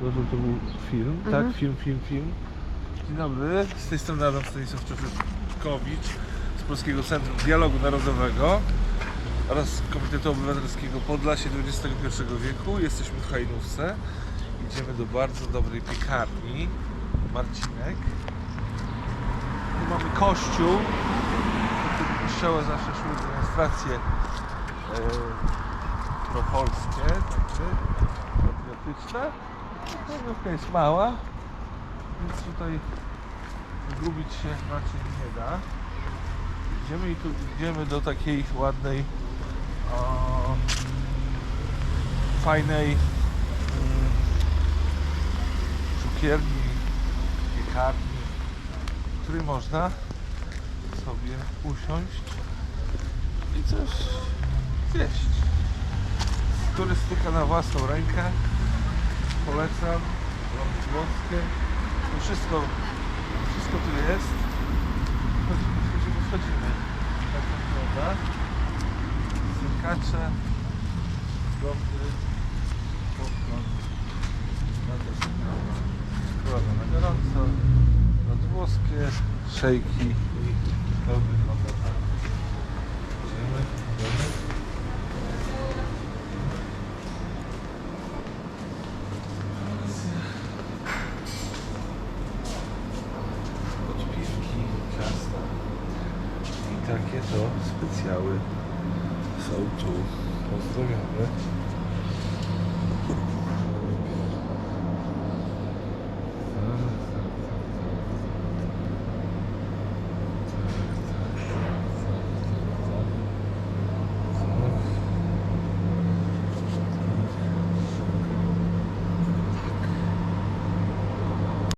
To, że to był film, Mhm. tak? Film, film, film. Dzień dobry, z tej strony Adam Stanisław Czepkowicz z Polskiego Centrum Dialogu Narodowego oraz Komitetu Obywatelskiego Podlasie XXI wieku. Jesteśmy w Hajnówce. Idziemy do bardzo dobrej piekarni Marcinek. Tu mamy kościół. Kościoła zawsze szły demonstracje e, propolskie, takie patriotyczne. Hajnówka jest mała, więc tutaj zgubić się raczej nie da. Idziemy i tu idziemy do takiej ładnej, o, fajnej mm, cukierni, piekarni, w której można sobie usiąść i coś zjeść. Turystyka na własną rękę. Polecam. Ląd włoskie. To wszystko, wszystko tu jest. Wchodzimy, wchodzimy. Tak to wygląda. Syrkacze, lądy, popcorn. Na to Czekolada na gorąco. Ląd włoskie, szejki to wygląda tak. Idziemy, idziemy. Odpiwki, ciasta. I takie to specjały są tu pozdrawiamy.